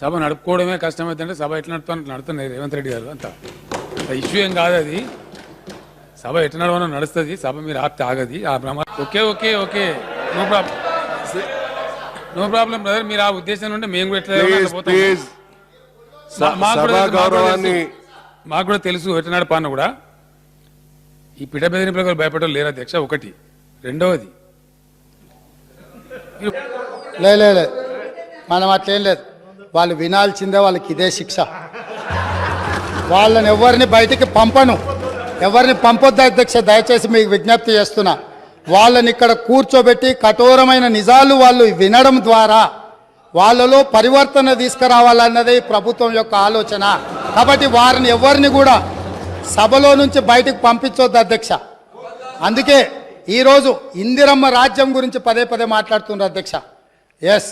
సభ నడుపుకోవడమే కష్టమైందంటే సభ ఎట్లా నడుపుతాను నడుతున్నాయి రేవంత్ రెడ్డి గారు అంత. ఇష్యూ ఏం కాదు అది. సభ ఎట్లా నడవనో నడుస్తుంది. సభ మీరు ఆపితే ఆగది. ఆ ప్రమాదం okay okay okay. No problem no problem brother. మీరు ఆ ఉద్దేశం ఉంటే మేము కూడా ఎట్లా మాకు కూడా సభా తెలుసు, ఎట్లా నడపాను కూడా. ఈ పిట బెదిరింపులకు భయపడడం లేరు. అధ్యక్ష ఒకటి. రెండవది. లే లే లే. మనం అట్లేం లేదు. వాళ్ళు వినాల్సిందే వాళ్ళకి ఇదే శిక్ష. వాళ్ళని ఎవరిని బయటికి పంపను. ఎవరిని పంపొద్దు అధ్యక్ష దయచేసి మీకు విజ్ఞప్తి చేస్తున్నా. వాళ్ళని ఇక్కడ కూర్చోబెట్టి కఠోరమైన నిజాలు వాళ్ళు వినడం ద్వారా వాళ్ళలో పరివర్తన తీసుకురావాలన్నదే ప్రభుత్వం యొక్క ఆలోచన. కాబట్టి వారిని ఎవరిని కూడా సభలో నుంచి బయటకు పంపించొద్దు అధ్యక్ష. అందుకే ఈరోజు ఇందిరమ్మ రాజ్యం గురించి పదే పదే మాట్లాడుతున్నారు అధ్యక్ష. ఎస్